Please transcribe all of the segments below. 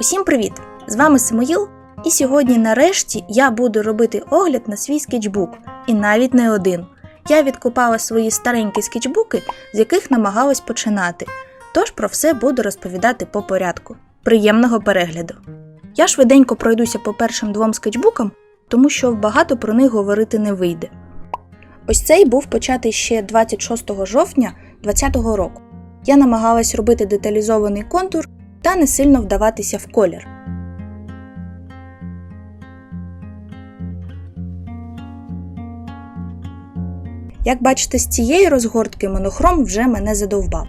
Усім привіт! З вами Самоїл, і сьогодні нарешті я буду робити огляд на свій скетчбук, і навіть не один. Я відкопала свої старенькі скетчбуки, з яких намагалась починати. Тож про все буду розповідати по порядку. Приємного перегляду! Я швиденько пройдуся по першим двом скетчбукам, тому що багато про них говорити не вийде. Ось цей був початий ще 26 жовтня 2020 року. Я намагалась робити деталізований контур та не сильно вдаватися в колір. Як бачите, з цієї розгортки монохром вже мене задовбав.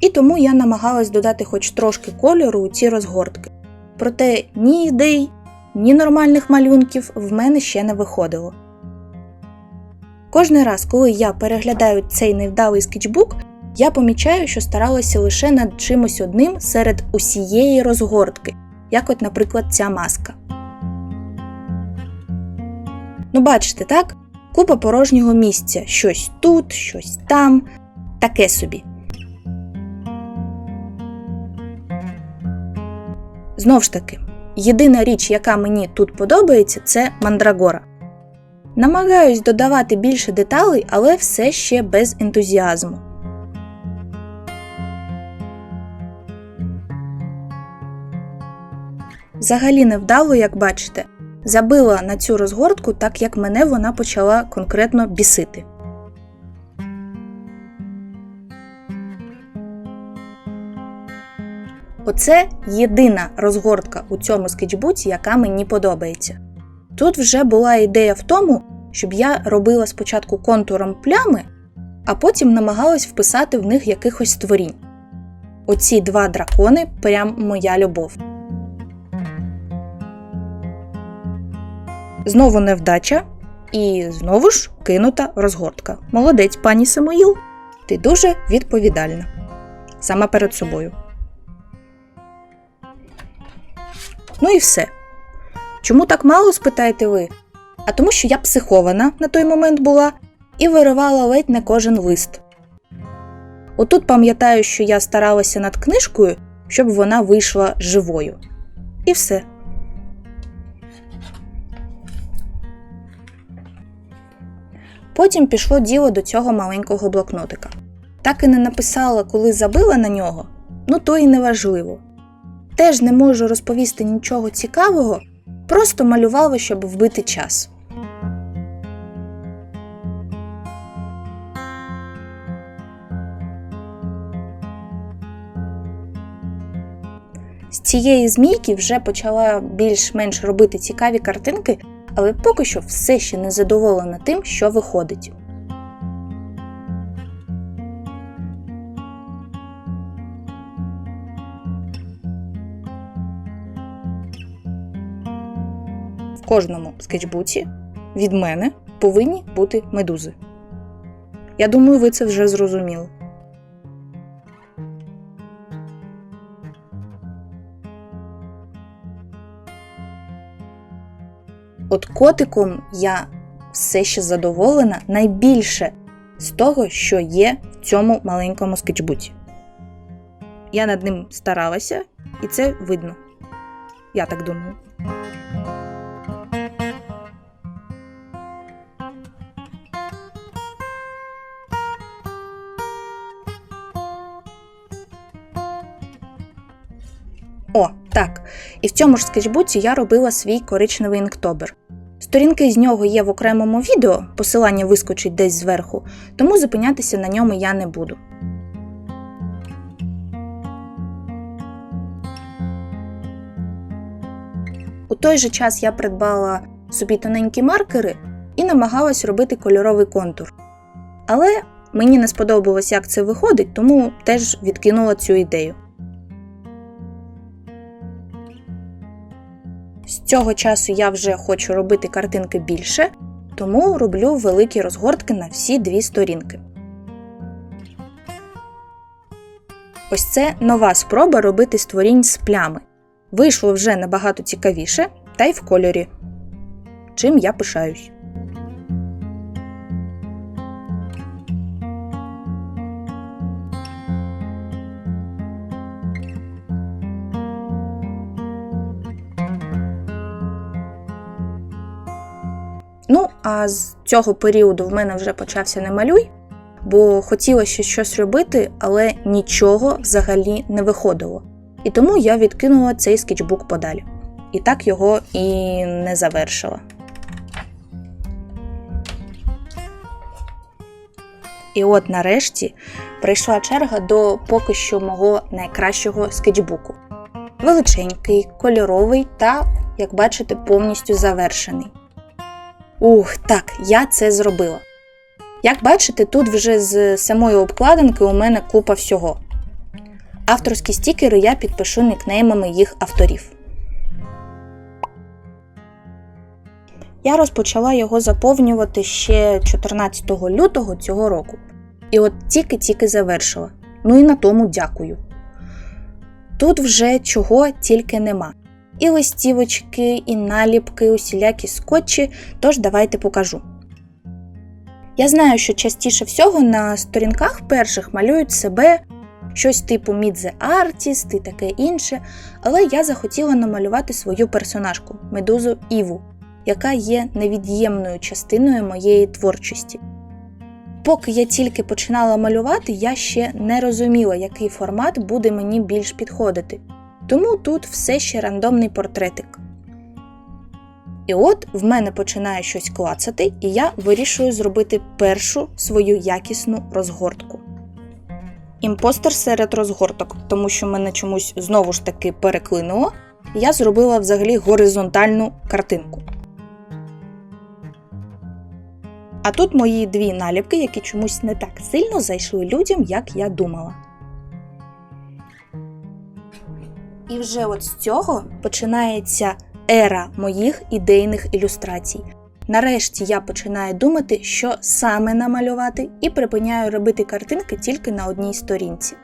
І тому я намагалась додати хоч трошки кольору у ці розгортки. Проте ні ідей, ні нормальних малюнків в мене ще не виходило. Кожний раз, коли я переглядаю цей невдалий скетчбук, я помічаю, що старалася лише над чимось одним серед усієї розгортки, як от, наприклад, ця маска. Ну, бачите, так? Купа порожнього місця. Щось тут, щось там. Таке собі. Знов ж таки, єдина річ, яка мені тут подобається, це мандрагора. Намагаюсь додавати більше деталей, але все ще без ентузіазму. Взагалі невдало, як бачите, забила на цю розгортку, так як мене вона почала конкретно бісити. Оце єдина розгортка у цьому скетчбуці, яка мені подобається. Тут вже була ідея в тому, щоб я робила спочатку контуром плями, а потім намагалась вписати в них якихось створінь. Оці два дракони прям моя любов. Знову невдача, і знову ж кинута розгортка. Молодець, пані Самоїл. Ти дуже відповідальна. Саме перед собою. Ну і все. Чому так мало, спитаєте ви? А тому, що я психована на той момент була і виривала ледь не кожен лист. Отут пам'ятаю, що я старалася над книжкою, щоб вона вийшла живою. І все. Потім пішло діло до цього маленького блокнотика. Так і не написала, коли забила на нього, ну то і не важливо. Теж не можу розповісти нічого цікавого, просто малювала, щоб вбити час. З цієї змійки вже почала більш-менш робити цікаві картинки, але поки що все ще не задоволена тим, що виходить. В кожному скетчбуці від мене повинні бути медузи. Я думаю, ви це вже зрозуміли. От котиком я все ще задоволена найбільше з того, що є в цьому маленькому скетчбуці. Я над ним старалася, і це видно. Я так думаю. О, так. І в цьому ж скетчбуці я робила свій коричневий інктобер. Сторінки з нього є в окремому відео, посилання вискочить десь зверху, тому зупинятися на ньому я не буду. У той же час я придбала собі тоненькі маркери і намагалась робити кольоровий контур. Але мені не сподобалось, як це виходить, тому теж відкинула цю ідею. З цього часу я вже хочу робити картинки більше, тому роблю великі розгортки на всі дві сторінки. Ось це нова спроба робити створінь з плями. Вийшло вже набагато цікавіше, та й в кольорі. Чим я пишаюсь. А з цього періоду в мене вже почався не малюй, бо хотілося щось робити, але нічого взагалі не виходило. І тому я відкинула цей скетчбук подалі. І так його і не завершила. І от нарешті прийшла черга до поки що мого найкращого скетчбуку. Величенький, кольоровий та, як бачите, повністю завершений. Ух, так, я це зробила. Як бачите, тут вже з самої обкладинки у мене купа всього. Авторські стікери я підпишу нікнеймами їх авторів. Я розпочала його заповнювати ще 14 лютого цього року. І от тільки-тільки завершила. Ну і на тому дякую. Тут вже чого тільки нема. І листівочки, і наліпки, усілякі скотчі, тож давайте покажу. Я знаю, що частіше всього на сторінках перших малюють себе щось типу the Artist і таке інше, але я захотіла намалювати свою персонажку медузу Іву, яка є невід'ємною частиною моєї творчості. Поки я тільки починала малювати, я ще не розуміла, який формат буде мені більш підходити. Тому тут все ще рандомний портретик. І от в мене починає щось клацати, і я вирішую зробити першу свою якісну розгортку. Імпостер серед розгорток, тому що мене чомусь знову ж таки переклинуло, я зробила взагалі горизонтальну картинку. А тут мої дві наліпки, які чомусь не так сильно зайшли людям, як я думала. І вже от з цього починається ера моїх ідейних ілюстрацій. Нарешті я починаю думати, що саме намалювати, і припиняю робити картинки тільки на одній сторінці.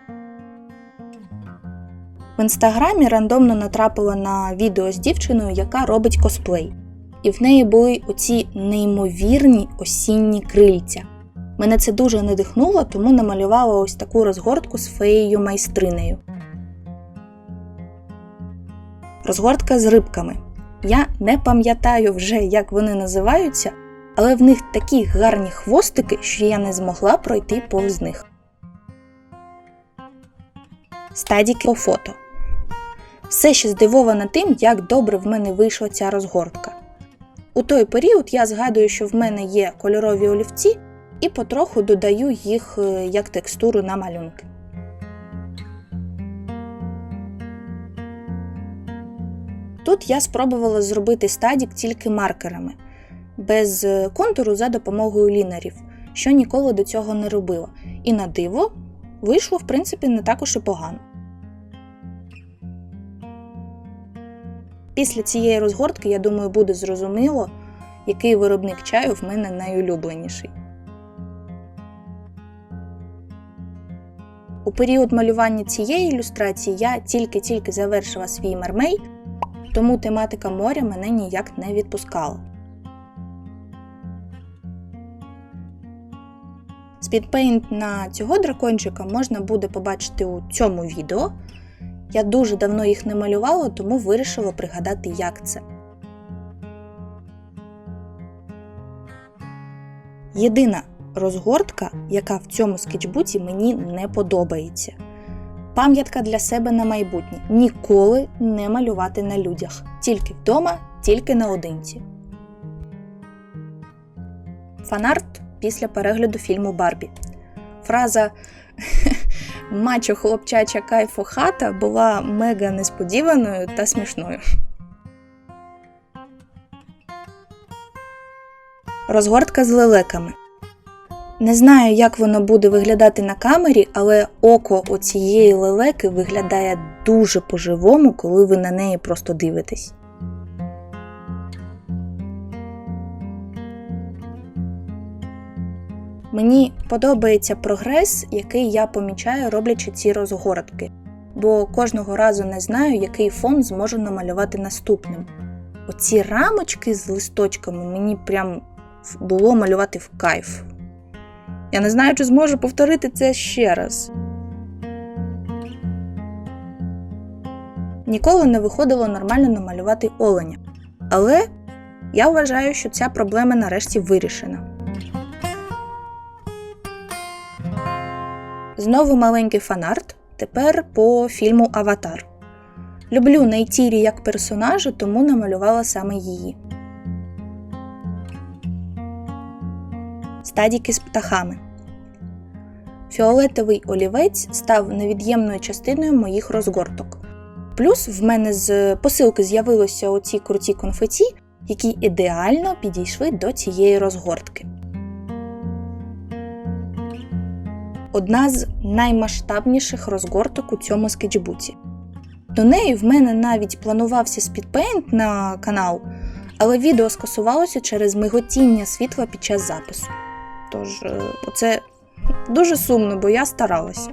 В інстаграмі рандомно натрапила на відео з дівчиною, яка робить косплей. І в неї були оці неймовірні осінні крильця. Мене це дуже надихнуло, тому намалювала ось таку розгортку з феєю майстринею. Розгортка з рибками. Я не пам'ятаю вже, як вони називаються, але в них такі гарні хвостики, що я не змогла пройти повз них. Стадіки по фото. Все ще здивована тим, як добре в мене вийшла ця розгортка. У той період я згадую, що в мене є кольорові олівці, і потроху додаю їх е, як текстуру на малюнки. Тут я спробувала зробити стадік тільки маркерами, без е, контуру за допомогою лінерів, що ніколи до цього не робила. І на диво вийшло, в принципі, не також і погано. Після цієї розгортки, я думаю, буде зрозуміло, який виробник чаю в мене найулюбленіший. У період малювання цієї ілюстрації я тільки-тільки завершила свій мермей, тому тематика моря мене ніяк не відпускала. Спідпейнт на цього дракончика можна буде побачити у цьому відео. Я дуже давно їх не малювала, тому вирішила пригадати, як це. Єдина розгортка, яка в цьому скетчбуці мені не подобається. Пам'ятка для себе на майбутнє. Ніколи не малювати на людях. Тільки вдома, тільки наодинці. Фанарт після перегляду фільму Барбі. Фраза Мачо хлопчача кайфо хата була мега несподіваною та смішною. Розгортка з лелеками. Не знаю, як воно буде виглядати на камері, але око оцієї лелеки виглядає дуже по-живому, коли ви на неї просто дивитесь. Мені подобається прогрес, який я помічаю, роблячи ці розгородки, бо кожного разу не знаю, який фон зможу намалювати наступним. Оці рамочки з листочками мені прям було малювати в кайф. Я не знаю, чи зможу повторити це ще раз. Ніколи не виходило нормально намалювати оленя. Але Я вважаю, що ця проблема нарешті вирішена. Знову маленький фанарт. Тепер по фільму Аватар. Люблю Нейтірі як персонажа, тому намалювала саме її. Стадіки з птахами. Фіолетовий олівець став невід'ємною частиною моїх розгорток. Плюс в мене з посилки з'явилися оці круті конфеті, які ідеально підійшли до цієї розгортки. Одна з наймасштабніших розгорток у цьому скетчбуці. До неї в мене навіть планувався спідпейнт на канал, але відео скасувалося через миготіння світла під час запису. Тож, е, це дуже сумно, бо я старалася.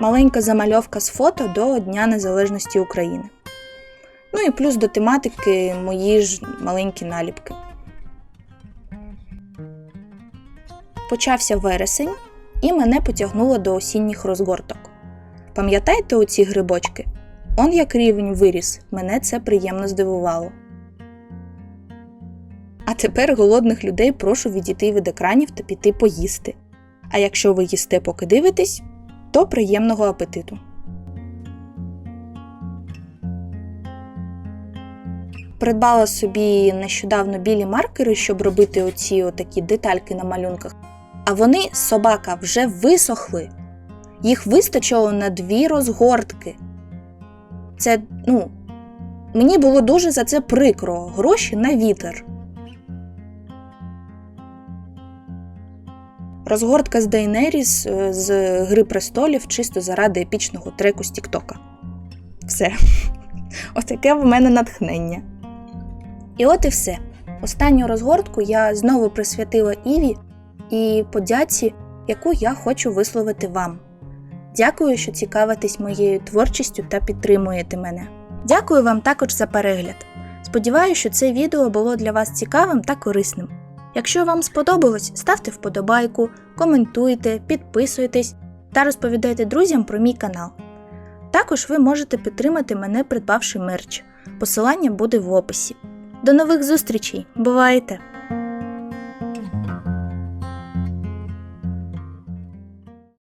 Маленька замальовка з фото до Дня Незалежності України. Ну і плюс до тематики мої ж маленькі наліпки. Почався вересень, і мене потягнуло до осінніх розгорток. Пам'ятаєте оці грибочки? Он як рівень виріс, мене це приємно здивувало. А тепер голодних людей прошу відійти від екранів та піти поїсти. А якщо ви їсте, поки дивитесь, то приємного апетиту. Придбала собі нещодавно білі маркери, щоб робити оці отакі детальки на малюнках. А вони, собака, вже висохли. Їх вистачило на дві розгортки. Це, ну, мені було дуже за це прикро. Гроші на вітер. Розгортка з Дейнеріс е, з Гри престолів чисто заради епічного треку з Тіктока. Все. Отаке в мене натхнення. І от і все. Останню розгортку я знову присвятила Іві і подяці, яку я хочу висловити вам. Дякую, що цікавитесь моєю творчістю та підтримуєте мене. Дякую вам також за перегляд. Сподіваюся, що це відео було для вас цікавим та корисним. Якщо вам сподобалось, ставте вподобайку, коментуйте, підписуйтесь та розповідайте друзям про мій канал. Також ви можете підтримати мене, придбавши мерч. Посилання буде в описі. До нових зустрічей! Бувайте!